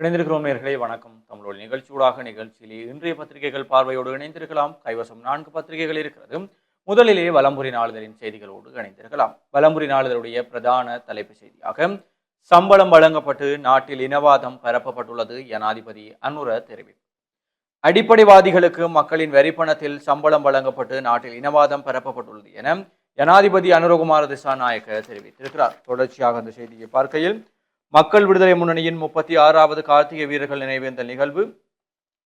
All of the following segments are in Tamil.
இணைந்திருக்கிறோம் நேர்களை வணக்கம். தமிழோட நிகழ்ச்சியூடாக நிகழ்ச்சியிலே இன்றைய பத்திரிகைகள் பார்வையோடு இணைந்திருக்கலாம். கைவசம் நான்கு பத்திரிகைகள் இருக்கிறது. முதலிலே வலம்புரி நாளிதழின் செய்திகளோடு இணைந்திருக்கலாம். வலம்புரி நாளிதழுடைய பிரதான தலைப்பு செய்தியாக சம்பளம் வழங்கப்பட்டு நாட்டில் இனவாதம் பரப்பப்பட்டுள்ளது ஜனாதிபதி அனுர தெரிவிப்பு. அடிப்படைவாதிகளுக்கு மக்களின் வரிப்பணத்தில் சம்பளம் வழங்கப்பட்டு நாட்டில் இனவாதம் பரப்பப்பட்டுள்ளது என ஜனாதிபதி அனுரகுமார திசாநாயக்க தெரிவித்திருக்கிறார். தொடர்ச்சியாக அந்த செய்தியை பார்க்கையில் மக்கள் விடுதலை முன்னணியின் முப்பத்தி ஆறாவது கார்த்திகை வீரர்கள் நினைவேந்தல் நிகழ்வு.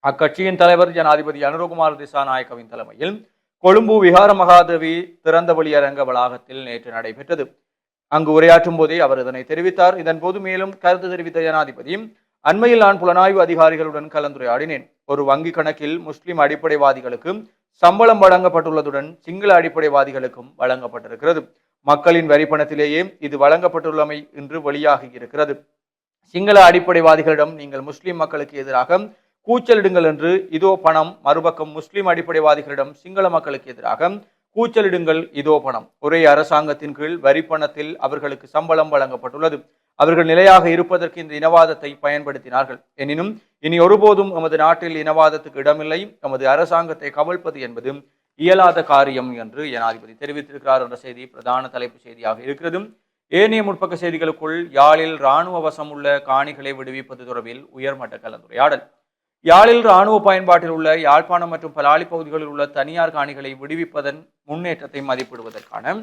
அக்கட்சியின் தலைவர் ஜனாதிபதி அனுரகுமார் திசாநாயக்கவின் தலைமையில் கொழும்பு விகார மகாதேவி திறந்தவெளி அரங்க வளாகத்தில் நேற்று நடைபெற்றது. அங்கு உரையாற்றும் போதே அவர் இதனை தெரிவித்தார். இதன்போது மேலும் கருத்து தெரிவித்த ஜனாதிபதி அண்மையில் நான் புலனாய்வு அதிகாரிகளுடன் கலந்துரையாடினேன். ஒரு வங்கி கணக்கில் முஸ்லிம் அடிப்படைவாதிகளுக்கு சம்பளம் வழங்கப்பட்டுள்ளதுடன் சிங்கள அடிப்படைவாதிகளுக்கும் வழங்கப்பட்டிருக்கிறது. மக்களின் வரிப்பணத்திலேயே இது வழங்கப்பட்டுள்ளமை இன்று வெளியாகி இருக்கிறது. சிங்கள அடிப்படைவாதிகளிடம் நீங்கள் முஸ்லிம் மக்களுக்கு எதிராக கூச்சலிடுங்கள் என்று இதோ பணம் மறுபக்கம் முஸ்லிம் அடிப்படைவாதிகளிடம் சிங்கள மக்களுக்கு எதிராக கூச்சலிடுங்கள் இதோ பணம். ஒரே அரசாங்கத்தின் கீழ் வரிப்பணத்தில் அவர்களுக்கு சம்பளம் வழங்கப்பட்டுள்ளது. அவர்கள் நிலையாக இருப்பதற்கு இந்த இனவாதத்தை பயன்படுத்தினார்கள். எனினும் இனி ஒருபோதும் எமது நாட்டில் இனவாதத்துக்கு இடமில்லை. எமது அரசாங்கத்தை கவிழ்ப்பது என்பது இயலாத காரியம் என்று ஜனாதிபதி தெரிவித்திருக்கிறார் என்ற செய்தி பிரதான தலைப்பு செய்தியாக இருக்கிறது ஏனைய முற்பக்க செய்திகளுக்குள் யாழில் இராணுவ வசம் உள்ள காணிகளை விடுவிப்பது தொடர்பில் உயர்மட்ட கலந்துரையாடல். யாழில் இராணுவ பயன்பாட்டில் உள்ள யாழ்ப்பாணம் மற்றும் பலாலி பகுதிகளில் உள்ள தனியார் காணிகளை விடுவிப்பதன் முன்னேற்றத்தை மதிப்பிடுவதற்கான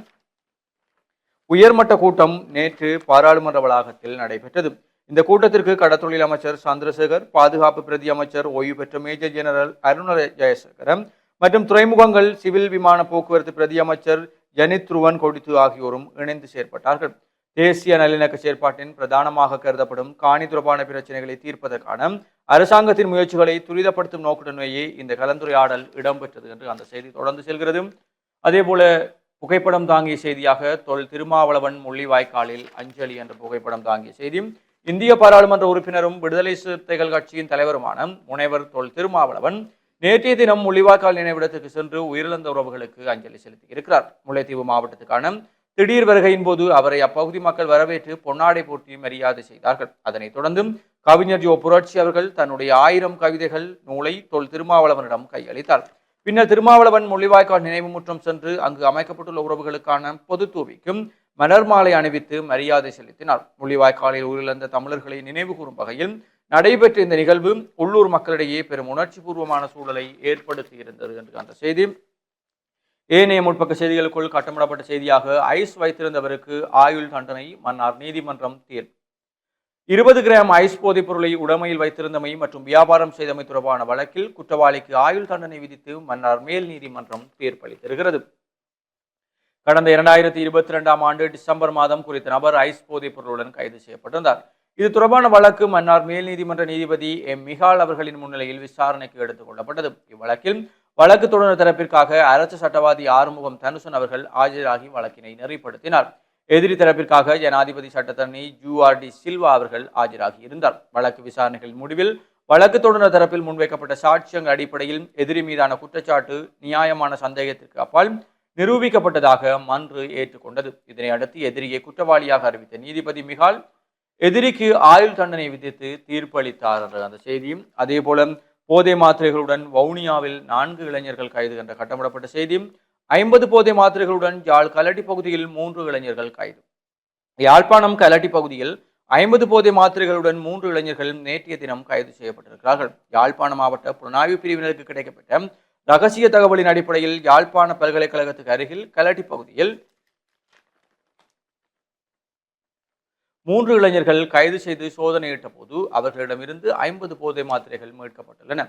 உயர்மட்ட கூட்டம் நேற்று பாராளுமன்ற வளாகத்தில் நடைபெற்றது. இந்த கூட்டத்திற்கு கடத்தொழில் அமைச்சர் சந்திரசேகர் பாதுகாப்பு பிரதி அமைச்சர் ஓய்வு பெற்ற மேஜர் ஜெனரல் அருண ஜெயசேகரம் மற்றும் துறைமுகங்கள் சிவில் விமான போக்குவரத்து பிரதி அமைச்சர் ஜனித் துருவன் கொடித்து ஆகியோரும் இணைந்து செயற்பட்டார்கள். தேசிய நல்லிணக்க செயற்பாட்டின் பிரதானமாக கருதப்படும் காணி தொடர்பான பிரச்சனைகளை தீர்ப்பதற்கான அரசாங்கத்தின் முயற்சிகளை துரிதப்படுத்தும் நோக்குடனேயே இந்த கலந்துரையாடல் இடம்பெற்றது என்று அந்த செய்தி தொடர்ந்து செல்கிறது. அதேபோல புகைப்படம் தாங்கிய செய்தியாக தொல் திருமாவளவன் முள்ளிவாய்க்காலில் அஞ்சலி என்ற புகைப்படம் தாங்கிய செய்தி இந்திய பாராளுமன்ற உறுப்பினரும் விடுதலை சிறுத்தைகள் கட்சியின் தலைவருமான முனைவர் தொல் திருமாவளவன் நேற்றைய தினம் முள்ளிவாய்க்கால் நினைவிடத்துக்கு சென்று உயிரிழந்த உறவுகளுக்கு அஞ்சலி செலுத்தி இருக்கிறார். முல்லைத்தீவு மாவட்டத்துக்கான திடீர் வருகையின் போது அவரை அப்பகுதி மக்கள் வரவேற்று பொன்னாடை போட்டி மரியாதை செய்தார்கள். அதனைத் தொடர்ந்து கவிஞர் ஜோ புரட்சி அவர்கள் தன்னுடைய ஆயிரம் கவிதைகள் நூலை தொல் திருமாவளவனிடம் கையளித்தார். பின்னர் திருமாவளவன் முள்ளிவாய்க்கால் நினைவு முற்றம் சென்று அங்கு அமைக்கப்பட்டுள்ள உறவுகளுக்கான பொது தூவிக்கும் மலர் மாலை அணிவித்து மரியாதை செலுத்தினார். முள்ளிவாய்க்காலில் உயிரிழந்த தமிழர்களை நினைவு கூறும் வகையில் நடைபெற்ற இந்த நிகழ்வு உள்ளூர் மக்களிடையே பெரும் உணர்ச்சி பூர்வமான சூழலை ஏற்படுத்தியிருந்தது என்று அந்த செய்தி. ஏனைய முற்பக்க செய்திகளுக்குள் கட்டமிடப்பட்ட செய்தியாக ஐஸ் வைத்திருந்தவருக்கு ஆயுள் தண்டனை மன்னார் நீதிமன்றம் தீர்ப்பு. இருபது கிராம் ஐஸ் போதைப் பொருளை உடமையில் வைத்திருந்தமை மற்றும் வியாபாரம் செய்தமை தொடர்பான வழக்கில் குற்றவாளிக்கு ஆயுள் தண்டனை விதித்து மன்னார் மேல் நீதிமன்றம் தீர்ப்பளித்திருக்கிறது கடந்த இரண்டாயிரத்தி இருபத்தி ரெண்டாம் ஆண்டு டிசம்பர் மாதம் குறித்த நபர் ஐஸ் போதைப் பொருளுடன் கைது செய்யப்பட்டிருந்தார். இது தொடர்பான வழக்கு மன்னார் மேல் நீதிமன்ற நீதிபதி எம். மிகால் அவர்களின் முன்னிலையில் விசாரணைக்கு எடுத்துக் கொள்ளப்பட்டது இவ்வழக்கில் வழக்கு தொடர் தரப்பிற்காக அரசு சட்டவாதி ஆறுமுகம் தனுசன் அவர்கள் ஆஜராகி வழக்கினை நெறிப்படுத்தினார். எதிரி தரப்பிற்காக ஜனாதிபதி சட்டத்தரணி ஜூஆர்டி சில்வா அவர்கள் ஆஜராகி இருந்தார். வழக்கு விசாரணைகளின் முடிவில் வழக்கு தொடர் தரப்பில் முன்வைக்கப்பட்ட சாட்சியங்கள் அடிப்படையில் எதிரி மீதான குற்றச்சாட்டு நியாயமான சந்தேகத்திற்கு அப்பால் நிரூபிக்கப்பட்டதாக மன்று ஏற்றுக்கொண்டது. இதனை அடுத்து எதிரியை குற்றவாளியாக அறிவித்த நீதிபதி மிகால் எதிரிக்கு ஆயுள் தண்டனை விதித்து தீர்ப்பு அளித்தார் என்ற அந்த செய்தியும் அதே போல போதை மாத்திரைகளுடன் வவுனியாவில் நான்கு இளைஞர்கள் கைது என்ற கட்டமிடப்பட்ட செய்தியும் ஐம்பது போதை மாத்திரைகளுடன் யாழ் கலட்டி பகுதியில் மூன்று இளைஞர்கள் கைது. யாழ்ப்பாணம் கலட்டி பகுதியில் ஐம்பது போதை மாத்திரைகளுடன் மூன்று இளைஞர்கள் நேற்றைய தினம் கைது செய்யப்பட்டிருக்கிறார்கள். யாழ்ப்பாண மாவட்ட புலனாய்வு பிரிவினருக்கு கிடைக்கப்பட்ட ரகசிய தகவலின் அடிப்படையில் யாழ்ப்பாண பல்கலைக்கழகத்துக்கு அருகில் கலட்டி பகுதியில் மூன்று இளைஞர்கள் கைது செய்து சோதனையிட்ட போது அவர்களிடமிருந்து ஐம்பது போதை மாத்திரைகள் மீட்கப்பட்டுள்ளன.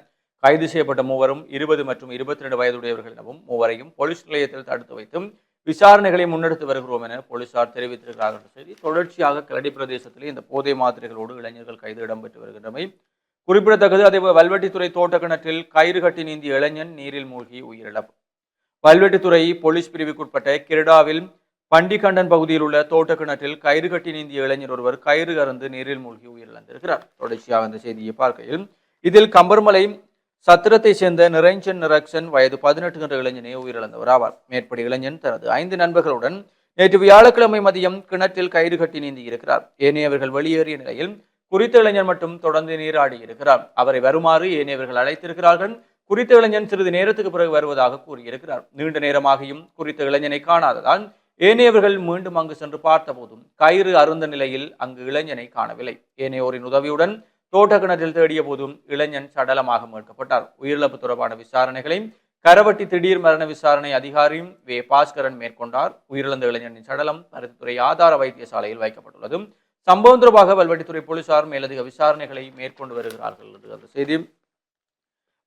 கைது செய்யப்பட்ட மூவரும் இருபது மற்றும் இருபத்தி ரெண்டு வயதுடையவர்கள் எனவும் மூவரையும் போலீஸ் நிலையத்தில் தடுத்து வைத்தும் விசாரணைகளை முன்னெடுத்து வருகிறோம் என போலீசார் தெரிவித்திருக்கிறார்கள் செய்தி. தொடர்ச்சியாக கிளடி பிரதேசத்தில் இந்த போதை மாத்திரைகளோடு இளைஞர்கள் கைது இடம்பெற்று வருகின்றமை குறிப்பிடத்தக்கது. அதேபோல் வல்வெட்டித்துறை தோட்ட கிணற்றில் கயிறு கட்டி நீந்திய இளைஞன் நீரில் மூழ்கி உயிரிழப்பு. வல்வெட்டித்துறை போலீஸ் பிரிவுக்குட்பட்ட கிரடாவில் பண்டிகண்டன் பகுதியில் உள்ள தோட்ட கிணற்றில் கயிறு கட்டி நீந்திய இளைஞர் ஒருவர் கயிறு கறந்து நீரில் மூழ்கி உயிரிழந்திருக்கிறார். தொடர்ச்சியாக அந்த செய்தியை பார்க்கையில் இதில் கம்பர்மலை சத்திரத்தை சேர்ந்த நிரஞ்சன் நிரக்சன் வயது பதினெட்டு என்ற இளைஞனே உயிரிழந்தவர் ஆவார் மேற்படி இளைஞன் தனது ஐந்து நண்பர்களுடன் நேற்று வியாழக்கிழமை மதியம் கிணற்றில் கயிறு கட்டி நீந்தி இருக்கிறார். ஏனையவர்கள் வெளியேறிய நிலையில் குறித்த இளைஞர் மட்டும் தொடர்ந்து நீராடி இருக்கிறார். அவரை வருமாறு ஏனையவர்கள் அழைத்திருக்கிறார்கள். குறித்த இளைஞன் சிறிது நேரத்துக்கு பிறகு வருவதாக கூறியிருக்கிறார். நீண்ட நேரமாகியும் குறித்த இளைஞனை காணாததால் ஏனையவர்கள் மீண்டும் அங்கு சென்று பார்த்தபோதும் கயிறு அருந்த நிலையில் அங்கு இளைஞனை காணவில்லை. ஏனையோரின் உதவியுடன் தோட்ட கிணற்றில் தேடிய போதும் இளைஞன் சடலமாக மீட்கப்பட்டார். உயிரிழப்பு தொடர்பான விசாரணைகளையும் கரவட்டி திடீர் மரண விசாரணை அதிகாரியும் வே. பாஸ்கரன் மேற்கொண்டார். உயிரிழந்த இளைஞனின் சடலம் பருத்தித்துறை ஆதார வைத்தியசாலையில் வைக்கப்பட்டுள்ளது. சம்பவம் தொடர்பாக வல்வெட்டித்துறை போலீசார் மேலதிக விசாரணைகளை மேற்கொண்டு வருகிறார்கள் என்று அந்த செய்தி.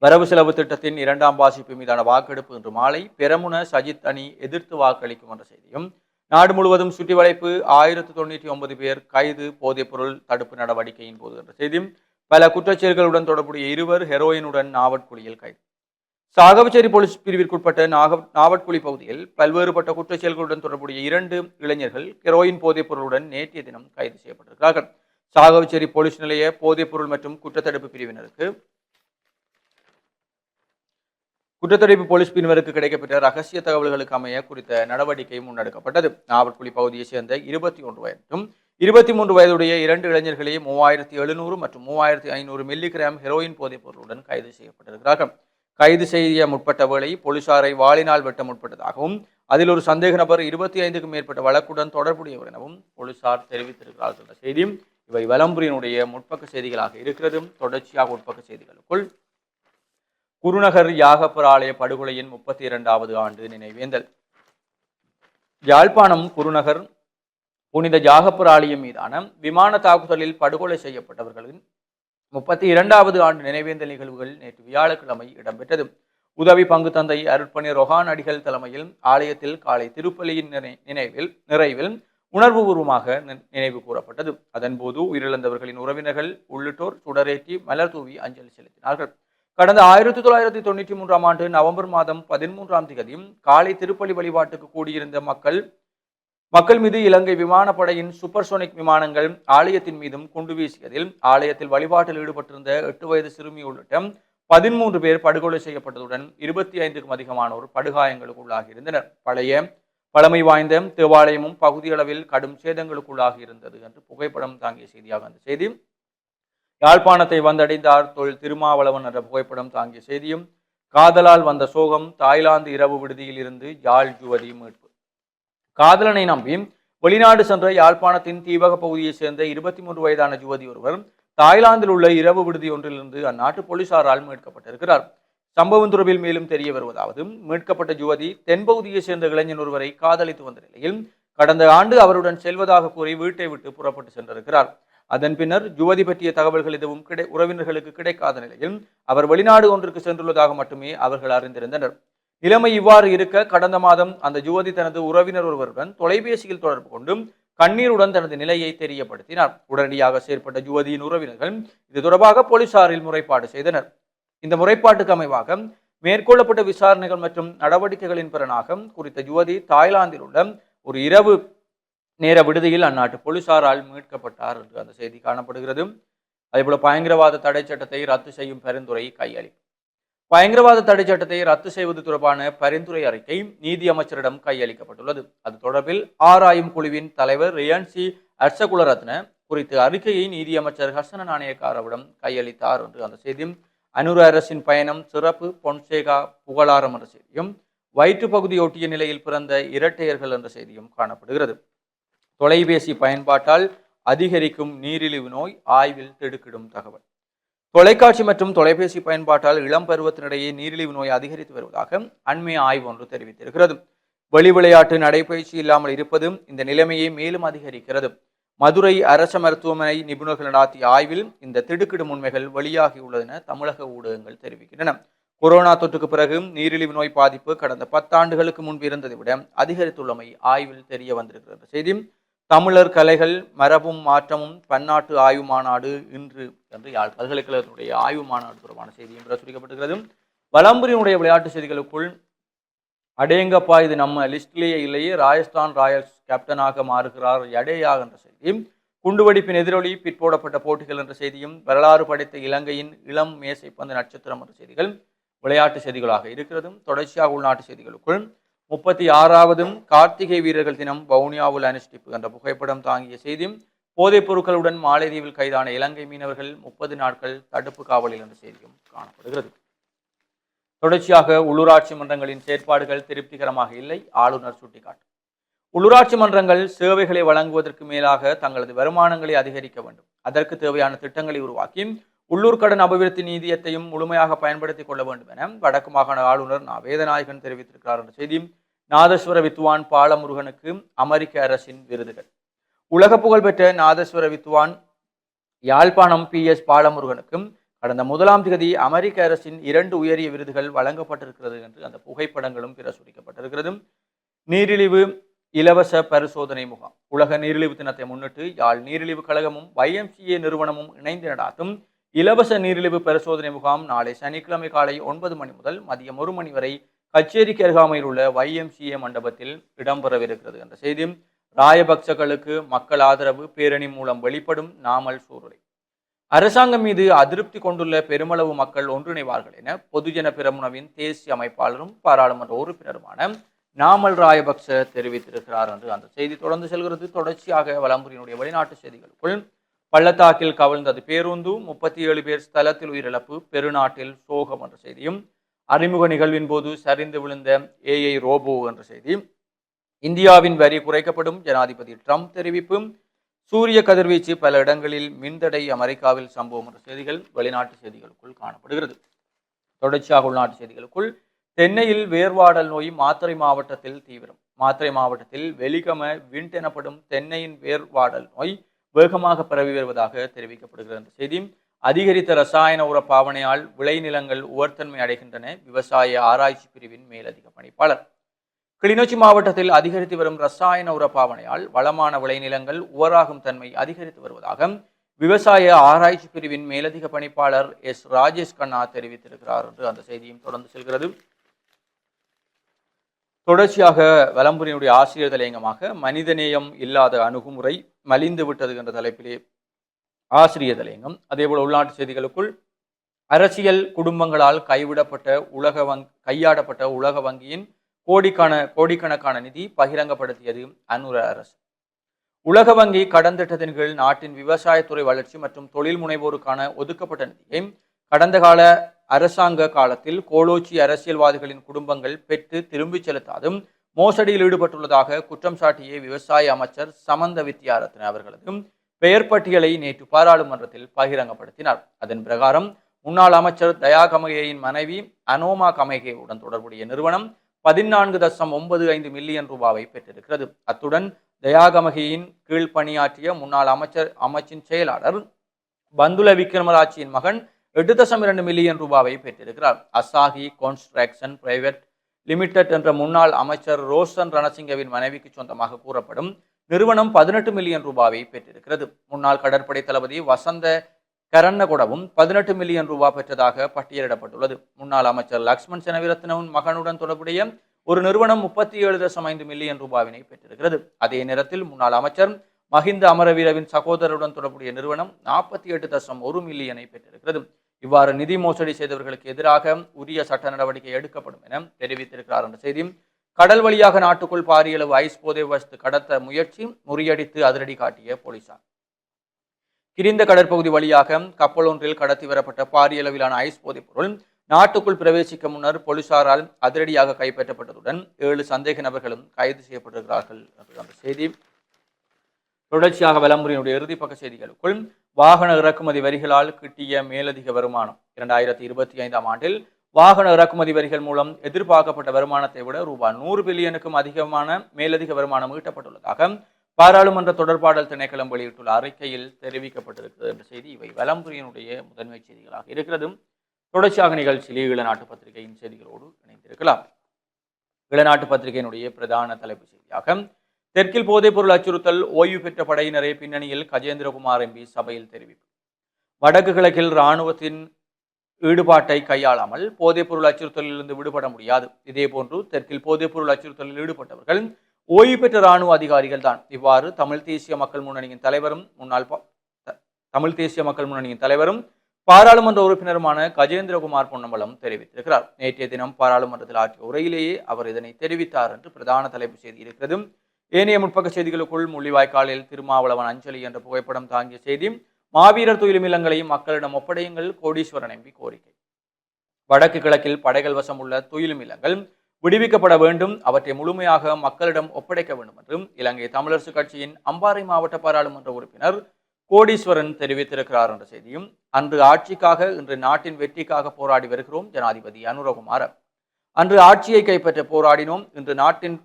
வரவு செலவு திட்டத்தின் இரண்டாம் வாசிப்பு மீதான வாக்கெடுப்பு இன்று மாலை பெரமுன சஜித் அணி எதிர்த்து வாக்களிக்கும் என்ற செய்தியும் நாடு முழுவதும் சுற்றி வளைப்பு ஆயிரத்து தொண்ணூற்றி ஒன்பது பேர் கைது போதைப்பொருள் தடுப்பு நடவடிக்கையின் போது என்ற செய்தியும் பல குற்றச்செயல்களுடன் தொடர்புடைய இருவர் ஹெரோயினுடன் நாவட்குழியில் கைது. சாகவச்சேரி போலீஸ் பிரிவிற்குட்பட்ட நாக நாவட்குழி பகுதியில் பல்வேறுபட்ட குற்றச்செயல்களுடன் தொடர்புடைய இரண்டு இளைஞர்கள் ஹெரோயின் போதைப் பொருளுடன் நேற்றைய தினம் கைது செய்யப்பட்டிருக்கிறார்கள். சாகவச்சேரி போலீஸ் நிலைய போதைப்பொருள் மற்றும் குற்றத்தடுப்பு பிரிவினருக்கு குற்றத்தடுப்பு போலீஸ் பிரிவினருக்கு கிடைக்கப்பெற்ற ரகசிய தகவல்களுக்கு அமைய குறித்த நடவடிக்கை முன்னெடுக்கப்பட்டது. நாவற்குழி பகுதியைச் சேர்ந்த இருபத்தி ஒன்று வயதும் இருபத்தி மூன்று வயதுடைய இரண்டு இளைஞர்களே மூவாயிரத்தி எழுநூறு மற்றும் மூவாயிரத்தி ஐநூறு மில்லிகிராம் ஹெரோயின் போதைப் பொருளுடன் கைது செய்யப்பட்டிருக்கிறார்கள். கைது செய்ய முற்பட்ட வேளை போலீசாரை வாளினால் வெட்ட முற்பட்டதாகவும் அதில் ஒரு சந்தேக நபர் இருபத்தி ஐந்துக்கும் மேற்பட்ட வழக்குடன் தொடர்புடையவர் எனவும் போலீசார் தெரிவித்திருக்கிறார்கள் என்ற இவை வலம்புரியினுடைய முற்பக்க செய்திகளாக இருக்கிறது தொடர்ச்சியாக உட்பக்க செய்திகளுக்குள் குருநகர் யாகப்பர் ஆலய படுகொலையின் முப்பத்தி இரண்டாவது ஆண்டு நினைவேந்தல். யாழ்ப்பாணம் குருநகர் புனித ஜாகப்பர் ஆலயம் மீதான விமான தாக்குதலில் படுகொலை செய்யப்பட்டவர்களின் முப்பத்தி இரண்டாவது ஆண்டு நினைவேந்தல் நிகழ்வுகள் நேற்று வியாழக்கிழமை இடம்பெற்றது. உதவி பங்கு தந்தை அருட்பணி ரொஹான் அடிகள் தலைமையில் ஆலயத்தில் காலை திருப்பலியின் நினை- நினைவில் நிறைவில் உணர்வுபூர்வமாக நி- நினைவு கூறப்பட்டது. அதன்போது உயிரிழந்தவர்களின் உறவினர்கள் உள்ளிட்டோர் சுடரேற்றி மலர் தூவி அஞ்சலி செலுத்தினார்கள். கடந்த ஆயிரத்தி தொள்ளாயிரத்தி தொண்ணூற்றி மூன்றாம் ஆண்டு நவம்பர் மாதம் பதிமூன்றாம் தேதியும் காலை திருப்பலி வழிபாட்டுக்கு கூடியிருந்த மக்கள் மக்கள் மீது இலங்கை விமானப்படையின் சூப்பர்சோனிக் விமானங்கள் ஆலயத்தின் மீதும் குண்டு வீசியதில் ஆலயத்தில் வழிபாட்டில் ஈடுபட்டிருந்த எட்டு வயது சிறுமி உள்ளிட்ட பதிமூன்று பேர் படுகொலை செய்யப்பட்டதுடன் இருபத்தி ஐந்துக்கும் அதிகமானோர் படுகாயங்களுக்கு உள்ளாகி இருந்தனர் பழைய பழமை வாய்ந்த தேவாலயமும் பகுதியளவில் கடும் சேதங்களுக்குள்ளாகி இருந்தது என்று புகைப்படம் தாங்கிய செய்தியாக அந்த செய்தி. யாழ்ப்பாணத்தை வந்தடைந்தார் தொழில் திருமாவளவன் என்ற புகைப்படம் தாங்கிய செய்தியும் காதலால் வந்த சோகம் தாய்லாந்து இரவு விடுதியில் இருந்து யாழ் ஜுவதி மீட்பு. காதலனை நம்பி வெளிநாடு சென்ற யாழ்ப்பாணத்தின் தீவக பகுதியைச் சேர்ந்த இருபத்தி மூன்று வயதான யுவதி ஒருவர் தாய்லாந்தில் உள்ள இரவு விடுதி ஒன்றிலிருந்து அந்நாட்டு போலீசாரால் மீட்கப்பட்டிருக்கிறார். சம்பவம் தொடர்பில் மேலும் தெரிய வருவதாவது மீட்கப்பட்ட யுவதி தென்பகுதியைச் சேர்ந்த இளைஞன் ஒருவரை காதலித்து வந்த நிலையில் கடந்த ஆண்டு அவருடன் செல்வதாக கூறி வீட்டை விட்டு புறப்பட்டு சென்றிருக்கிறார். அதன் பின்னர் யுவதி பற்றிய தகவல்கள் எதுவும் கிடை உறவினர்களுக்கு கிடைக்காத நிலையில் அவர் வெளிநாடு ஒன்றுக்கு சென்றுள்ளதாக மட்டுமே அவர்கள் அறிந்திருந்தனர். நிலைமை இவ்வாறு இருக்க கடந்த மாதம் அந்த யுவதி தனது உறவினர் ஒருவருடன் தொலைபேசியில் தொடர்பு கொண்டும் கண்ணீருடன் தனது நிலையை தெரியப்படுத்தினார். உடனடியாக செயற்பட்ட யுவதியின் உறவினர்கள் இது தொடர்பாக போலீசாரில் முறைப்பாடு செய்தனர். இந்த முறைப்பாட்டுக்கு அமைவாக மேற்கொள்ளப்பட்ட விசாரணைகள் மற்றும் நடவடிக்கைகளின் பலனாக குறித்த யுவதி தாய்லாந்தில் உள்ள ஒரு இரவு நேர விடுதியில் அந்நாட்டு போலீசாரால் மீட்கப்பட்டார் என்று அந்த செய்தி காணப்படுகிறது. அதேபோல பயங்கரவாத தடை சட்டத்தை ரத்து செய்யும் பரிந்துரை கையளிப்பு. பயங்கரவாத தடை சட்டத்தை ரத்து செய்வது தொடர்பான பரிந்துரை அறிக்கை நீதி அமைச்சரிடம் கையளிக்கப்பட்டுள்ளது. அது தொடர்பில் ஆராயும் குழுவின் தலைவர் ரியான்சி அர்சகுலரத்ன குறித்து அறிக்கையை நீதி அமைச்சர் ஹசன நாணயக்காரவிடம் கையளித்தார் என்று அந்த செய்தியும் அனுர அரசின் பயணம் சிறப்பு பொன்சேகா புகழாரம் என்ற செய்தியும் வயிற்று பகுதியொட்டிய நிலையில் பிறந்த இரட்டையர்கள் என்ற செய்தியும் காணப்படுகிறது. தொலைபேசி பயன்பாட்டால் அதிகரிக்கும் நீரிழிவு நோய் ஆய்வில் திடுக்கிடும் தகவல். தொலைக்காட்சி மற்றும் தொலைபேசி பயன்பாட்டால் இளம் பருவத்தினிடையே நீரிழிவு நோய் அதிகரித்து வருவதாக அண்மைய ஆய்வு ஒன்று தெரிவித்திருக்கிறது. வெளி விளையாட்டு நடைபயிற்சி இல்லாமல் இருப்பது இந்த நிலைமையை மேலும் அதிகரிக்கிறது. மதுரை அரச மருத்துவமனை நிபுணர்கள் நடாத்திய ஆய்வில் இந்த திடுக்கிடும் உண்மைகள் வெளியாகியுள்ளதென தமிழக ஊடகங்கள் தெரிவிக்கின்றன. கொரோனா தொற்றுக்கு பிறகு நீரிழிவு நோய் பாதிப்பு கடந்த பத்தாண்டுகளுக்கு முன்பு இருந்ததை விட அதிகரித்துள்ளமை ஆய்வில் தெரிய வந்திருக்கிறது செய்தி. தமிழர் கலைகள் மரபும் மாற்றமும் பன்னாட்டு ஆய்வு மாநாடு இன்று என்று யாழ் பல்கலைக்கழகத்தினுடைய ஆய்வு மாநாடு தொடர்பான செய்தியும் பிரசுரிக்கப்பட்டிருக்கிறது வலம்புரியினுடைய விளையாட்டு செய்திகளுக்குள் அடேங்கப்பா இது நம்ம லிஸ்டிலேயே இல்லையே ராஜஸ்தான் ராயல்ஸ் கேப்டனாக மாறுகிறார் எடேயா என்ற செய்தியும் குண்டுவெடிப்பின் எதிரொலி பிற்போடப்பட்ட போட்டிகள் என்ற செய்தியும் வரலாறு படைத்த இலங்கையின் இளம் மேசைப்பந்து நட்சத்திரம் என்ற செய்திகள் விளையாட்டு செய்திகளாக இருக்கிறது தொடர்ச்சியாக உள்நாட்டு செய்திகளுக்குள் முப்பத்தி ஆறாவதும் கார்த்திகை வீரர்கள் தினம் வவுனியாவில் அனுஷ்டிப்பு என்ற புகைப்படம் தாங்கிய செய்தியும் போதைப் பொருட்களுடன் மாலைதீவில் கைதான இலங்கை மீனவர்கள் முப்பது நாட்கள் தடுப்பு காவலில் என்ற செய்தியும் காணப்படுகிறது. தொடர்ச்சியாக உள்ளூராட்சி மன்றங்களின் செயற்பாடுகள் திருப்திகரமாக இல்லை. ஆளுநர் சுட்டிக்காட்டு. உள்ளூராட்சி மன்றங்கள் சேவைகளை வழங்குவதற்கு மேலாக தங்களது வருமானங்களை அதிகரிக்க வேண்டும். அதற்கு தேவையான திட்டங்களை உருவாக்கி உள்ளூர் கடன் அபிவிருத்தி நீதியத்தையும் முழுமையாக பயன்படுத்திக் கொள்ள வேண்டும் என வடக்கு மாகாண ஆளுநர் நா. வேதநாயகன் தெரிவித்திருக்கிறார் என்ற செய்தியும் நாதஸ்வர வித்வான் பாலமுருகனுக்கு அமெரிக்க அரசின் விருதுகள். உலக புகழ்பெற்ற நாதஸ்வர வித்வான் யாழ்ப்பாணம் பி. எஸ். பாலமுருகனுக்கும் கடந்த முதலாம் தேதி அமெரிக்க அரசின் இரண்டு உயரிய விருதுகள் வழங்கப்பட்டிருக்கிறது என்று அந்த புகைப்படங்களும் பிரசுரிக்கப்பட்டிருக்கிறது. நீரிழிவு இலவச பரிசோதனை முகாம். உலக நீரிழிவு தினத்தை முன்னிட்டு யாழ் நீரிழிவு கழகமும் வைஎம்சிஏ நிறுவனமும் இணைந்து நடாத்தும் இலவச நீரிழிவு பரிசோதனை முகாம் நாளை சனிக்கிழமை காலை ஒன்பது மணி முதல் மதியம் ஒரு மணி வரை கச்சேரிக்கு அருகாமையில் உள்ள வைஎம்சிஏ மண்டபத்தில் இடம்பெறவிருக்கிறது என்ற செய்தி. ராயபக்சகளுக்கு மக்கள் ஆதரவு பேரணி மூலம் வெளிப்படும் நாமல் சூருரை அரசாங்கம் மீது அதிருப்தி கொண்டுள்ள பெருமளவு மக்கள் ஒன்றிணைவார்கள் என பொதுஜன பெரமுனவின் தேசிய அமைப்பாளரும் பாராளுமன்ற உறுப்பினருமான நாமல் ராயபக்ச தெரிவித்திருக்கிறார் என்று அந்த செய்தி தொடர்ந்து செல்கிறது. தொடர்ச்சியாக வலம்புரியினுடைய வெளிநாட்டு செய்திகளுக்குள் பள்ளத்தாக்கில் கவிழ்ந்தது பேருந்து. முப்பத்தி ஏழு பேர் ஸ்தலத்தில் உயிரிழப்பு. பெருநாட்டில் சோகம் என்ற செய்தியும் அறிமுக நிகழ்வின் போது சரிந்து விழுந்த ஏஐ ரோபோ என்ற செய்தி. இந்தியாவின் வரி குறைக்கப்படும் ஜனாதிபதி ட்ரம்ப் தெரிவிப்பு சூரிய கதிர்வீச்சு பல இடங்களில் மின்தடை அமெரிக்காவில் சம்பவம் என்ற செய்திகள் வெளிநாட்டு செய்திகளுக்குள் காணப்படுகிறது. தொடர்ச்சியாக உள்நாட்டு செய்திகளுக்குள் தென்னையில் வேர்வாடல் நோய் மாத்திரை மாவட்டத்தில் தீவிரம். மாத்திரை மாவட்டத்தில் வெலிகம விண்ட் எனப்படும் தென்னையின் வேர்வாடல் நோய் வேகமாக பரவி வருவதாக தெரிவிக்கப்படுகிறது என்ற செய்தி. அதிகரித்த ரசாயன உர பாவனையால் விளைநிலங்கள் உவர்த்தன்மை அடைகின்றன. விவசாய ஆராய்ச்சி பிரிவின் மேலதிக பணிப்பாளர். கிளிநொச்சி மாவட்டத்தில் அதிகரித்து வரும் ரசாயன உர பாவனையால் வளமான விளைநிலங்கள் உவராகும் தன்மை அதிகரித்து வருவதாக விவசாய ஆராய்ச்சி பிரிவின் மேலதிக பணிப்பாளர் எஸ் ராஜேஷ் கண்ணா தெரிவித்திருக்கிறார் என்று அந்த செய்தியும் தொடர்ந்து செல்கிறது. தொடர்ச்சியாக வலம்புரியினுடைய ஆசிரியர் தலையங்கமாக மனிதநேயம் இல்லாத அணுகுமுறை மலிந்து விட்டது என்ற தலைப்பிலே ஆசிரியர் தலையங்கம் அதேபோல் உள்நாட்டு செய்திகளுக்குள் அரசியல் குடும்பங்களால் கைவிடப்பட்ட உலக வங் கையாடப்பட்ட உலக வங்கியின் கோடிக்கான கோடிக்கணக்கான நிதி பகிரங்கப்படுத்தியது அனுர அரசு. உலக வங்கி கடன் திட்டத்தின் கீழ் நாட்டின் விவசாயத்துறை வளர்ச்சி மற்றும் தொழில் முனைவோருக்கான ஒதுக்கப்பட்ட நிதியை கடந்த கால அரசாங்க காலத்தில் கோலோச்சி அரசியல்வாதிகளின் குடும்பங்கள் பெற்று திரும்பிச் செலுத்தாதும் மோசடியில் ஈடுபட்டுள்ளதாக குற்றம் சாட்டிய விவசாய அமைச்சர் சமந்த வித்யாரத்ன அவர்களது பெயர் பட்டியலை நேற்று பாராளுமன்றத்தில் பகிரங்கப்படுத்தினார். அதன் பிரகாரம் முன்னாள் அமைச்சர் தயா கமகேயின் மனைவி அனோமா கமகேவுடன் தொடர்புடைய நிறுவனம் பதினான்கு தசம் ஒன்பது ஐந்து மில்லியன் ரூபாவை பெற்றிருக்கிறது. அத்துடன் தயாகமகியின் கீழ் பணியாற்றிய முன்னாள் அமைச்சர் அமைச்சின் செயலாளர் பந்துல விக்ரமராட்சியின் மகன் எட்டு தசம் இரண்டு மில்லியன் ரூபாவை பெற்றிருக்கிறார். அசாகி கான்ஸ்ட்ரக்ஷன் பிரைவேட் லிமிடெட் என்ற முன்னாள் அமைச்சர் ரோஷன் ரணசிங்கவின் மனைவிக்கு சொந்தமாக கூறப்படும் நிறுவனம் பதினெட்டு மில்லியன் ரூபாவை பெற்றிருக்கிறது. முன்னாள் கடற்படை தளபதி வசந்த கரண்ணகுடவும் பதினெட்டு மில்லியன் ரூபாய் பெற்றதாக பட்டியலிடப்பட்டுள்ளது. முன்னாள் அமைச்சர் லக்ஷ்மண் செனவிரத்னவின் மகனுடன் தொடர்புடைய ஒரு நிறுவனம் முப்பத்தி ஏழு தசம் ஐந்து மில்லியன் ரூபாவினை பெற்றிருக்கிறது. அதே நேரத்தில் முன்னாள் அமைச்சர் மஹிந்த அமரவீரவின் சகோதரருடன் தொடர்புடைய நிறுவனம் நாற்பத்தி எட்டு தசம் ஒரு மில்லியனை பெற்றிருக்கிறது. இவ்வாறு நிதி மோசடி செய்தவர்களுக்கு எதிராக உரிய சட்ட நடவடிக்கை எடுக்கப்படும் என தெரிவித்திருக்கிறார் என்ற செய்தி கடல் வழியாக நாட்டுக்குள் பாரியளவு ஐஸ் போதை வஸ்து கடத்த முயற்சி முறியடித்து அதிரடி காட்டிய போலீசார். கிரிந்த கடற்பகுதி வழியாக கப்பல் ஒன்றில் கடத்தி வரப்பட்ட பாரியளவிலான ஐஸ் போதைப் பொருள் நாட்டுக்குள் பிரவேசிக்க முன்னர் போலீசாரால் அதிரடியாக கைப்பற்றப்பட்டதுடன் ஏழு சந்தேக நபர்களும் கைது செய்யப்பட்டிருக்கிறார்கள் அந்த செய்தி. தொடர்ச்சியாக விளம்பரினுடைய இறுதிப்பக்க செய்திகளுக்குள் வாகன இறக்குமதி வரிகளால் கிட்டிய மேலதிக வருமானம் இரண்டாயிரத்தி இருபத்தி ஐந்தாம் ஆண்டில் வாகன இறக்குமதி வரிகள் மூலம் எதிர்பார்க்கப்பட்ட வருமானத்தை விட ரூபாய் நூறு பில்லியனுக்கும் அதிகமான மேலதிக வருமானம் ஈட்டப்பட்டுள்ளதாக பாராளுமன்ற தொடர்பாடல் திணைக்களம் வெளியிட்டுள்ள அறிக்கையில் தெரிவிக்கப்பட்டிருக்கிறது என்ற செய்தி. இவை வலம்புரியனுடைய முதன்மை செய்திகளாக இருக்கிறது. தொடர்ச்சியாக நிகழ்ச்சியில் இளநாட்டு பத்திரிகையின் செய்திகளோடு இணைந்திருக்கலாம். இளநாட்டு பத்திரிகையினுடைய பிரதான தலைப்பு செய்தியாக தெற்கில் போதைப்பொருள் அச்சுறுத்தல் ஓய்வு பெற்ற படையினரை பின்னணியில் கஜேந்திரகுமார் எம்பி சபையில் தெரிவிப்பு. வடக்கு கிழக்கில் இராணுவத்தின் ஈடுபாட்டை கையாளாமல் போதைப்பொருள் அச்சுறுத்தலிலிருந்து விடுபட முடியாது. இதேபோன்று தெற்கில் போதைப்பொருள் அச்சுறுத்தலில் ஈடுபட்டவர்கள் ஓய்வு பெற்ற இராணுவ அதிகாரிகள் தான் இவ்வாறு தமிழ் தேசிய மக்கள் முன்னணியின் தலைவரும் முன்னாள் தமிழ் தேசிய மக்கள் முன்னணியின் தலைவரும் பாராளுமன்ற உறுப்பினருமான கஜேந்திரகுமார் பொன்னம்பலம் தெரிவித்திருக்கிறார். நேற்றைய தினம் பாராளுமன்றத்தில் ஆற்றிய உரையிலேயே அவர் இதனை தெரிவித்தார் என்று பிரதான தலைப்பு செய்தி இருக்கிறது. ஏனைய முற்பக்க செய்திகளுக்குள் முள்ளிவாய்க்காலில் திருமாவளவன் அஞ்சலி என்ற புகைப்படம் தாங்கிய செய்தி மாவீரர் துயிலும் இல்லங்களையும் மக்களிடம் ஒப்படையுங்கள் கோடீஸ்வரன் எம்பி கோரிக்கை. வடக்கு கிழக்கில் படைகள் வசம் உள்ள துயிலும் இல்லங்கள் விடுவிக்கப்பட வேண்டும் அவற்றை முழுமையாக மக்களிடம் ஒப்படைக்க வேண்டும் என்றும் இலங்கை தமிழரசு கட்சியின் அம்பாறை மாவட்ட பாராளுமன்ற உறுப்பினர் கோடீஸ்வரன் தெரிவித்திருக்கிறார் என்ற செய்தியும் அன்று ஆட்சிக்காக இன்று நாட்டின் வெற்றிக்காக போராடி வருகிறோம் ஜனாதிபதி அனுரகுமார அன்று ஆட்சியை கைப்பற்ற போராடினோம் இன்று நாட்டின்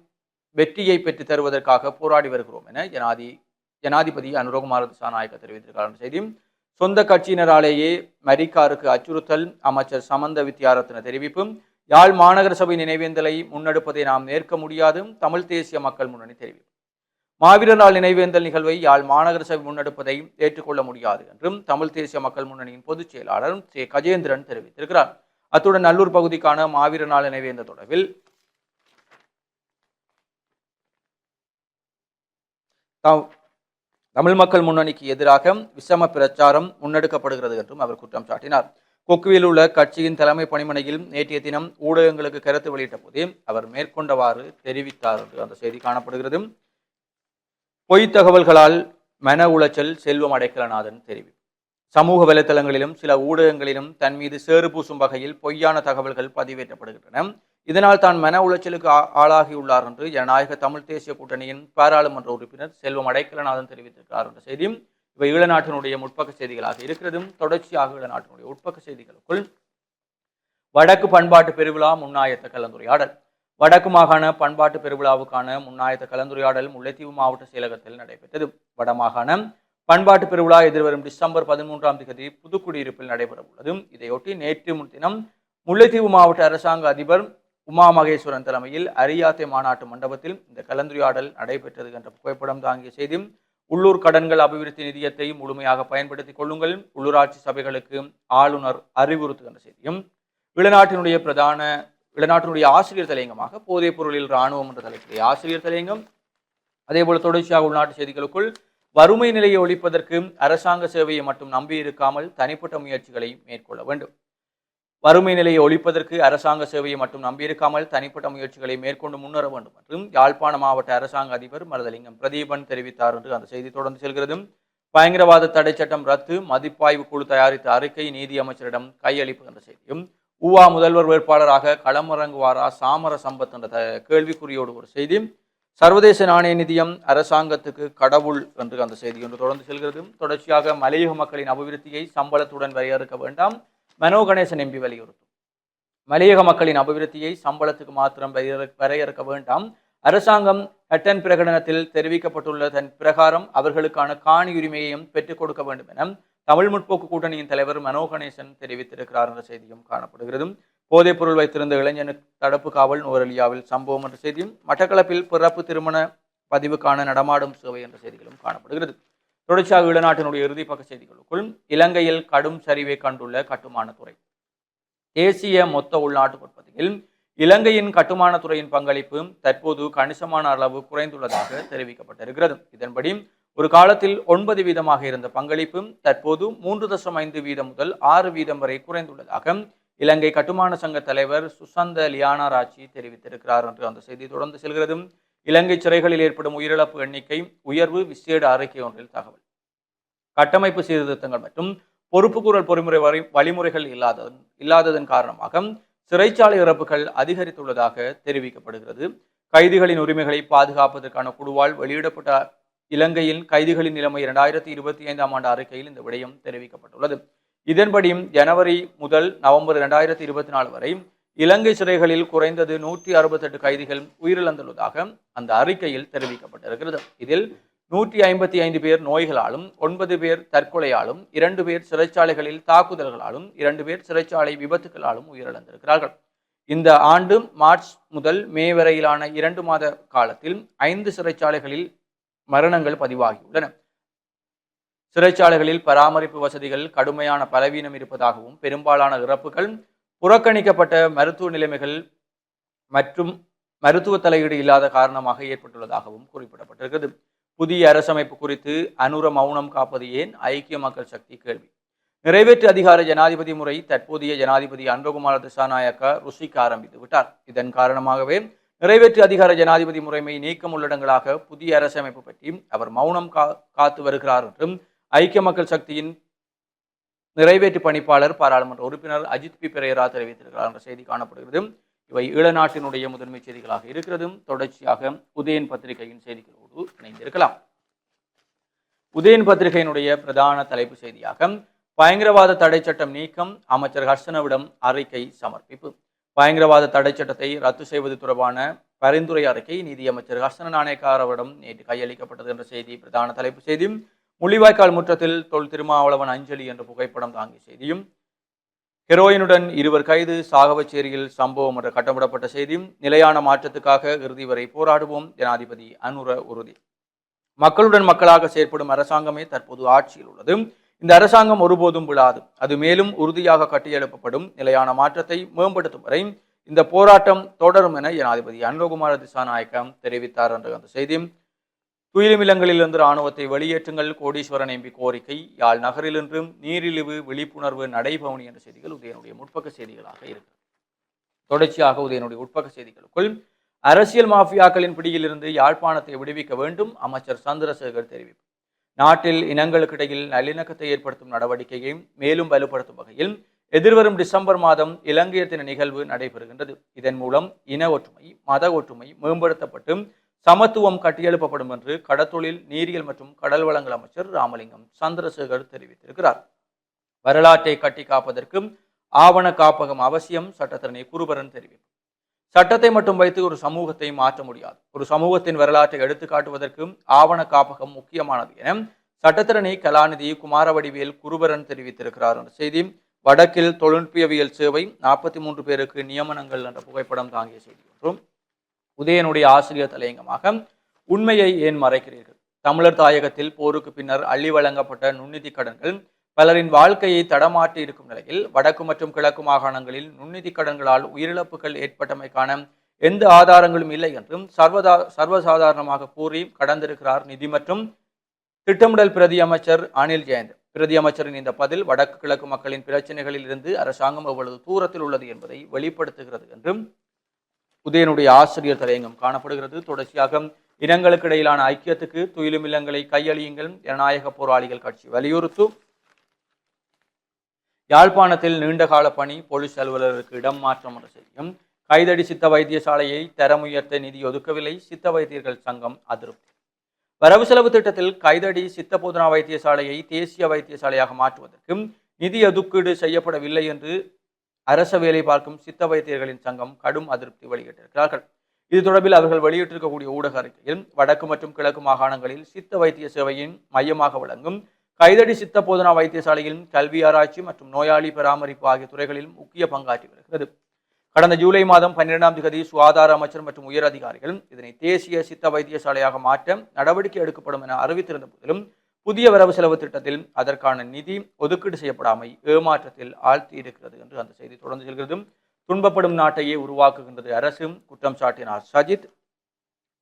வெற்றியை பெற்று தருவதற்காக போராடி வருகிறோம் என ஜனாதி ஜனாதிபதி அனுரகுமார திசாநாயக்க தெரிவித்திருக்கிறார் என்ற செய்தியும் சொந்த கட்சியினராலேயே மரிக்காருக்கு அச்சுறுத்தல் அமைச்சர் சமந்த வித்யாரத்ன தெரிவிப்பும் யாழ் மாநகர சபை நினைவேந்தலை முன்னெடுப்பதை நாம் ஏற்க முடியாது தமிழ் தேசிய மக்கள் முன்னணி தெரிவிப்பு. மாவீரர் நாள் நினைவேந்தல் நிகழ்வை யாழ் மாநகர சபை முன்னெடுப்பதை ஏற்றுக்கொள்ள முடியாது என்றும் தமிழ் தேசிய மக்கள் முன்னணியின் பொதுச் செயலாளர் சே கஜேந்திரன் தெரிவித்திருக்கிறார். அத்துடன் நல்லூர் பகுதிக்கான மாவீரர் நாள் நினைவேந்தல் தொடர்பில் தாம் தமிழ் மக்கள் முன்னணிக்கு எதிராக விஷம பிரச்சாரம் முன்னெடுக்கப்படுகிறது என்றும் அவர் குற்றம் சாட்டினார். கொக்குவில் உள்ள கட்சியின் தலைமை பணிமனையில் நேற்றைய தினம் ஊடகங்களுக்கு கருத்து வெளியிட்ட போதே அவர் மேற்கொண்டவாறு தெரிவித்தார் என்று அந்த செய்தி காணப்படுகிறது. பொய்த் தகவல்களால் மன உளைச்சல் செல்வம் அடைக்கலநாதன் தெரிவிப்பு. சமூக வலைத்தளங்களிலும் சில ஊடகங்களிலும் தன் மீது சேறு பூசும் வகையில் பொய்யான தகவல்கள் பதிவேற்றப்படுகின்றன. இதனால் தான் மன உளைச்சலுக்கு ஆளாகியுள்ளார் என்று ஜனநாயக தமிழ் தேசிய கூட்டணியின் பாராளுமன்ற உறுப்பினர் செல்வம் அடைக்கலநாதன் தெரிவித்திருக்கிறார் என்ற செய்தியும் இவை ஈழநாட்டினுடைய முற்பக்க செய்திகளாக இருக்கிறதும் தொடர்ச்சியாக ஈழநாட்டினுடைய உட்பக்க செய்திகளுக்குள். வடக்கு பண்பாட்டு பெருவிழா முன்னாயத்த கலந்துரையாடல். வடக்கு மாகாண பண்பாட்டு பெருவிழாவுக்கான முன்னாயத்த கலந்துரையாடல் முல்லைத்தீவு மாவட்ட செயலகத்தில் நடைபெற்றது. வடமாகாண பண்பாட்டு பெருவிழா எதிர்வரும் டிசம்பர் பதிமூன்றாம் தேதி புதுக்குடியிருப்பில் நடைபெற உள்ளது இதையொட்டி நேற்று முன்தினம் முல்லைத்தீவு மாவட்ட அரசாங்க அதிபர் உமா மகேஸ்வரன் தலைமையில் அரியாத்தை மாநாட்டு மண்டபத்தில் இந்த கலந்துரையாடல் நடைபெற்றது என்ற புகைப்படம் தாங்கிய செய்தி உள்ளூர் கடன்கள் அபிவிருத்தி நிதியத்தை முழுமையாக பயன்படுத்திக் கொள்ளுங்கள் உள்ளூராட்சி சபைகளுக்கு ஆளுநர் அறிவுறுத்துகின்ற செய்தியும் இளநாட்டினுடைய பிரதான இளநாட்டினுடைய ஆசிரியர் தலையங்கமாக போதைப் பொருளில் இராணுவம் என்ற தலைப்பிலே ஆசிரியர் தலையங்கம். அதேபோல் தொடர்ச்சியாக உள்நாட்டு செய்திகளுக்குள் வறுமை நிலையை ஒழிப்பதற்கு அரசாங்க சேவையை மட்டும் நம்பி இருக்காமல் தனிப்பட்ட முயற்சிகளை மேற்கொள்ள வேண்டும். வறுமை நிலையை ஒழிப்பதற்கு அரசாங்க சேவையை மட்டும் நம்பியிருக்காமல் தனிப்பட்ட முயற்சிகளை மேற்கொண்டு முன்னேற வேண்டும் என்றும் யாழ்ப்பாண மாவட்ட அரசாங்க அதிபர் மரதலிங்கம் பிரதீபன் தெரிவித்தார் என்று அந்த செய்தி தொடர்ந்து செல்கிறது. பயங்கரவாத தடை சட்டம் ரத்து மதிப்பாய்வு குழு தயாரித்த அறிக்கை நீதி அமைச்சரிடம் கையளிப்பு என்ற செய்தியும் ஊவா முதல்வர் வேட்பாளராக களமிறங்குவாரா சாமர சம்பத் என்ற த- கேள்விக்குறியோடு ஒரு செய்தி சர்வதேச நாணய நிதியம் அரசாங்கத்துக்கு கடவுள் என்று அந்த செய்தி ஒன்று தொடர்ந்து செல்கிறது. தொடர்ச்சியாக மலையக மக்களின் அபிவிருத்தியை சம்பளத்துடன் வரையறுக்க வேண்டாம். மனோ கணேசன் எம்பி வலியுறுத்தும். மலையக மக்களின் அபிவிருத்தியை சம்பளத்துக்கு மாத்திரம் வரையறுக்க வேண்டாம். அரசாங்கம் ஹட்டன் பிரகடனத்தில் தெரிவிக்கப்பட்டுள்ள தன் பிரகாரம் அவர்களுக்கான காணி உரிமையையும் பெற்றுக் கொடுக்க வேண்டும் என தமிழ் முற்போக்கு கூட்டணியின் தலைவர் மனோ கணேசன் தெரிவித்திருக்கிறார் என்ற செய்தியும் காணப்படுகிறது. போதைப் பொருள் வைத்திருந்த இளைஞனுக்கு தடுப்பு காவல் நுவரெலியாவில் சம்பவம் என்ற செய்தியும் மட்டக்களப்பில் பிறப்பு திருமண பதிவுக்கான நடமாடும் சேவை என்ற செய்திகளும் காணப்படுகிறது. தொடர்ச்சியாக ஈழநாட்டினுடைய இறுதிப்பக்க செய்திகளுக்குள் இலங்கையில் கடும் சரிவை கண்டுள்ள கட்டுமானத்துறை தேசிய மொத்த உள்நாட்டு உற்பத்தியில் இலங்கையின் கட்டுமானத்துறையின் பங்களிப்பு தற்போது கணிசமான அளவு குறைந்துள்ளதாக தெரிவிக்கப்பட்டிருக்கிறது. இதன்படி ஒரு காலத்தில் ஒன்பது வீதமாக இருந்த பங்களிப்பு தற்போது மூன்று தசம் ஐந்து வீதம் முதல் ஆறு வீதம் வரை குறைந்துள்ளதாக இலங்கை கட்டுமான சங்க தலைவர் சுசந்த லியானாராச்சி தெரிவித்திருக்கிறார் என்று அந்த செய்தி தொடர்ந்து செல்கிறது. இலங்கை சிறைகளில் ஏற்படும் உயிரிழப்பு எண்ணிக்கை உயர்வு விசேட அறிக்கை ஒன்றில் தகவல். கட்டமைப்பு சீர்திருத்தங்கள் மற்றும் பொறுப்புக்கூறல் பொறிமுறை வரை வழிமுறைகள் இல்லாததன் இல்லாததன் காரணமாக சிறைச்சாலை இறப்புகள் அதிகரித்துள்ளதாக தெரிவிக்கப்படுகிறது. கைதிகளின் உரிமைகளை பாதுகாப்பதற்கான குழுவால் வெளியிடப்பட்ட இலங்கையின் கைதிகளின் நிலைமை இரண்டாயிரத்தி இருபத்தி ஐந்தாம் ஆண்டு அறிக்கையில் இந்த விடயம் தெரிவிக்கப்பட்டுள்ளது. இதன்படி ஜனவரி முதல் நவம்பர் இரண்டாயிரத்தி இருபத்தி நாலு வரை இலங்கை சிறைகளில் குறைந்தது நூற்றி அறுபத்தெட்டு கைதிகள் உயிரிழந்துள்ளதாக அந்த அறிக்கையில் தெரிவிக்கப்பட்டிருக்கிறது. இதில் நூற்றி ஐம்பத்தி ஐந்து பேர் நோய்களாலும் ஒன்பது பேர் தற்கொலையாலும் இரண்டு பேர் சிறைச்சாலைகளில் தாக்குதல்களாலும் இரண்டு பேர் சிறைச்சாலை விபத்துகளாலும் உயிரிழந்திருக்கிறார்கள். இந்த ஆண்டு மார்ச் முதல் மே வரையிலான இரண்டு மாத காலத்தில் ஐந்து சிறைச்சாலைகளில் மரணங்கள் பதிவாகியுள்ளன. சிறைச்சாலைகளில் பராமரிப்பு வசதிகள் கடுமையான பலவீனம் இருப்பதாகவும் பெரும்பாலான இறப்புகள் புறக்கணிக்கப்பட்ட மருத்துவ நிலைமைகள் மற்றும் மருத்துவ தலையீடு இல்லாத காரணமாக ஏற்பட்டுள்ளதாகவும் குறிப்பிடப்பட்டிருக்கிறது. புதிய அரசமைப்பு குறித்து அனுர மௌனம் காப்பது ஏன் ஐக்கிய மக்கள் சக்தி கேள்வி. நிறைவேற்று அதிகார ஜனாதிபதி முறை தற்போதைய ஜனாதிபதி அன்பகுமார திசாநாயக்கா ருசிக்க ஆரம்பித்து விட்டார். இதன் காரணமாகவே நிறைவேற்று அதிகார ஜனாதிபதி முறைமை நீக்கம் உள்ளடங்களாக புதிய அரசமைப்பு பற்றி அவர் மௌனம் கா காத்து வருகிறார் என்றும் ஐக்கிய மக்கள் சக்தியின் நிறைவேற்று பணிப்பாளர் பாராளுமன்ற உறுப்பினர் அஜித் பி. பெரேரா தெரிவித்திருக்கிறார் என்ற செய்தி காணப்படுகிறது. இவை ஈழநாட்டினுடைய முதன்மை செய்திகளாக இருக்கிறதும் தொடர்ச்சியாக உதயன் பத்திரிகையின் செய்திகளோடு இணைந்திருக்கலாம். உதயன் பத்திரிகையினுடைய பிரதான தலைப்பு செய்தியாக பயங்கரவாத தடை சட்டம் நீக்கம் அமைச்சர் ஹர்ஷனவிடம் அறிக்கை சமர்ப்பிப்பு. பயங்கரவாத தடை சட்டத்தை ரத்து செய்வது தொடர்பான பரிந்துரை அறிக்கை நீதியமைச்சர் ஹர்ஷன நாணயக்காரவிடம் நேற்று கையளிக்கப்பட்டது என்ற செய்தி பிரதான தலைப்பு செய்தியும் முள்ளிவாய்க்கால் முற்றத்தில் தொல் திருமாவளவன் அஞ்சலி என்ற புகைப்படம் தாங்கிய செய்தியும் ஹெரோயினுடன் இருவர் கைது சாகவச்சேரியில் சம்பவம் என்ற கட்டமிடப்பட்ட செய்தியும் நிலையான மாற்றத்துக்காக இறுதி வரை போராடுவோம் ஜனாதிபதி அனுர உறுதி. மக்களுடன் மக்களாக செயற்படும் அரசாங்கமே தற்போது ஆட்சியில் உள்ளது. இந்த அரசாங்கம் ஒருபோதும் விழாது. அது மேலும் உறுதியாக கட்டியெழுப்பப்படும். நிலையான மாற்றத்தை மேம்படுத்தும் வரை இந்த போராட்டம் தொடரும் என ஜனாதிபதி அனுரகுமார திசாநாயக்கம் தெரிவித்தார் என்ற அந்த செய்தியும் துயிலுமில்லங்களிலிருந்து இராணுவத்தை வெளியேற்றுங்கள் கோடீஸ்வரன் எம்பி கோரிக்கை. யாழ் நகரிலின்றும் நீரிழிவு விழிப்புணர்வு நடைபவனி என்ற செய்திகள் உதயனுடைய முற்பக்க செய்திகளாக இருக்கிறது தொடர்ச்சியாக உதயனுடைய உட்பக்க செய்திகளுக்குள் அரசியல் மாஃபியாக்களின் பிடியிலிருந்து யாழ்ப்பாணத்தை விடுவிக்க வேண்டும் அமைச்சர் சந்திரசேகர் தெரிவிப்பு. நாட்டில் இனங்களுக்கிடையில் நல்லிணக்கத்தை ஏற்படுத்தும் நடவடிக்கையை மேலும் வலுப்படுத்தும் வகையில் எதிர்வரும் டிசம்பர் மாதம் இலங்கையத்தின நிகழ்வு நடைபெறுகின்றது. இதன் மூலம் இன ஒற்றுமை மத ஒற்றுமை மேம்படுத்தப்பட்டு சமத்துவம் கட்டியெழுப்பப்படும் என்று கடத்தொழில் நீரியல் மற்றும் கடல் வளங்கள் அமைச்சர் ராமலிங்கம் சந்திரசேகர் தெரிவித்திருக்கிறார். வரலாற்றை கட்டி காப்பதற்கும் ஆவண காப்பகம் அவசியம் சட்டத்திறனை குருபரன் தெரிவிப்பு. சட்டத்தை மட்டும் வைத்து ஒரு சமூகத்தை மாற்ற முடியாது. ஒரு சமூகத்தின் வரலாற்றை எடுத்து காட்டுவதற்கும் ஆவண காப்பகம் முக்கியமானது என சட்டத்திறனை கலாநிதி குமாரவடிவேல் குருபரன் தெரிவித்திருக்கிறார் என்ற செய்தி. வடக்கில் தொழில்நுட்பியவியல் சேவை நாற்பத்தி மூன்று பேருக்கு நியமனங்கள் என்ற புகைப்படம் தாங்கிய செய்தி ஒன்றும். உதயனுடைய ஆசிரியர் தலையங்கமாக உண்மையை ஏன் மறைக்கிறீர்கள்? தமிழர் தாயகத்தில் போருக்கு பின்னர் அள்ளி வழங்கப்பட்ட நுண்ணிதி கடன்கள் பலரின் வாழ்க்கையை தடமாற்றி இருக்கும் நிலையில் வடக்கு மற்றும் கிழக்கு மாகாணங்களில் நுண்ணிதி கடன்களால் உயிரிழப்புகள் ஏற்பட்டமைக்கான எந்த ஆதாரங்களும் இல்லை என்றும் சர்வதா சர்வசாதாரணமாக கூறி கடந்திருக்கிறார் நிதி மற்றும் திட்டமிடல் பிரதி அமைச்சர் அனில் ஜெயந்த். பிரதி அமைச்சரின் இந்த பதில் வடக்கு கிழக்கு மக்களின் பிரச்சனைகளில் இருந்து அரசாங்கம் எவ்வளவு தூரத்தில் உள்ளது என்பதை வெளிப்படுத்துகிறது என்றும் உதயனுடைய ஆசிரியர் தலையங்கம் காணப்படுகிறது. தொடர்ச்சியாக இனங்களுக்கு இடையிலான ஐக்கியத்துக்கு துயிலும் இல்லங்களை கையளியுங்கள் ஜனநாயக போராளிகள் கட்சி வலியுறுத்தும் யாழ்ப்பாணத்தில் நீண்டகால பணி போலீஸ் அலுவலருக்கு இடம் மாற்றம் செய்யும் கைதடி சித்த வைத்தியசாலையை தரம் உயர்த்த நிதி ஒதுக்கவில்லை சித்த வைத்தியர்கள் சங்கம் அதிருப்தி. வரவு செலவு திட்டத்தில் கைதடி சித்த போதனா வைத்தியசாலையை தேசிய வைத்தியசாலையாக மாற்றுவதற்கு நிதி ஒதுக்கீடு செய்யப்படவில்லை என்று அரச வேலை பார்க்கும் சித்த வைத்தியர்களின் சங்கம் கடும் அதிருப்தி வெளியிட்டிருக்கிறார்கள். இது தொடர்பில் அவர்கள் வெளியிட்டிருக்கக்கூடிய ஊடக அறிக்கையில் வடக்கு மற்றும் கிழக்கு மாகாணங்களில் சித்த வைத்திய சேவையின் மையமாக விளங்கும் கைதடி சித்த போதனா வைத்தியசாலையில் கல்வி ஆராய்ச்சி மற்றும் நோயாளி பராமரிப்பு ஆகிய துறைகளில் முக்கிய பங்காற்றி வருகிறது. கடந்த ஜூலை மாதம் பன்னிரெண்டாம் தேதி சுகாதார அமைச்சர் மற்றும் உயர் அதிகாரிகள் இதனை தேசிய சித்த வைத்தியசாலையாக மாற்ற நடவடிக்கை எடுக்கப்படும் என அறிவித்திருந்த போதிலும் புதிய வரவு செலவு திட்டத்தில் அதற்கான நிதி ஒதுக்கீடு செய்யப்படாமை ஏமாற்றத்தில் ஆழ்த்தி இருக்கிறது என்று அந்த செய்தி தொடர்ந்து செல்கிறது. துன்பப்படும் நாட்டையே உருவாக்குகின்றது அரசு. குற்றம் சாட்டினார் சஜித்.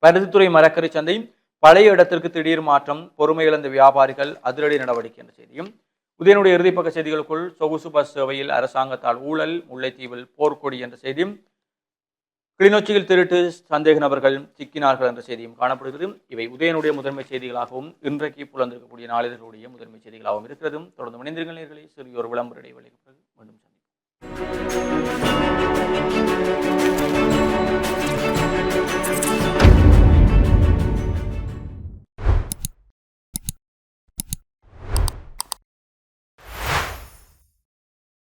பருத்தித்துறை மரக்கறி சந்தை பழைய இடத்திற்கு திடீர் மாற்றம் பொறுமை இழந்த வியாபாரிகள் அதிரடி நடவடிக்கை என்ற செய்தியும் உதயனுடைய இறுதிப்பக்க செய்திகளுக்குள் சொகுசு பஸ் சேவையில் அரசாங்கத்தால் ஊழல் முல்லைத்தீவில் போர்க்கொடி என்ற செய்தியும் கிளிநொச்சியில் திருட்டு சந்தேக நபர்கள் சிக்கினார்கள் என்ற செய்தியும் காணப்படுகிறது. இவை உதயனுடைய முதன்மை செய்திகளாகவும் இன்றைக்கு புலந்திருக்கக்கூடிய நாளிதழ்களுடைய முதன்மை செய்திகளாகவும் இருக்கிறது தொடர்ந்து மனிதர்கள் நேர்களை சிறிய ஒரு விளம்பர இடைவெளி மீண்டும் சந்திப்போம்.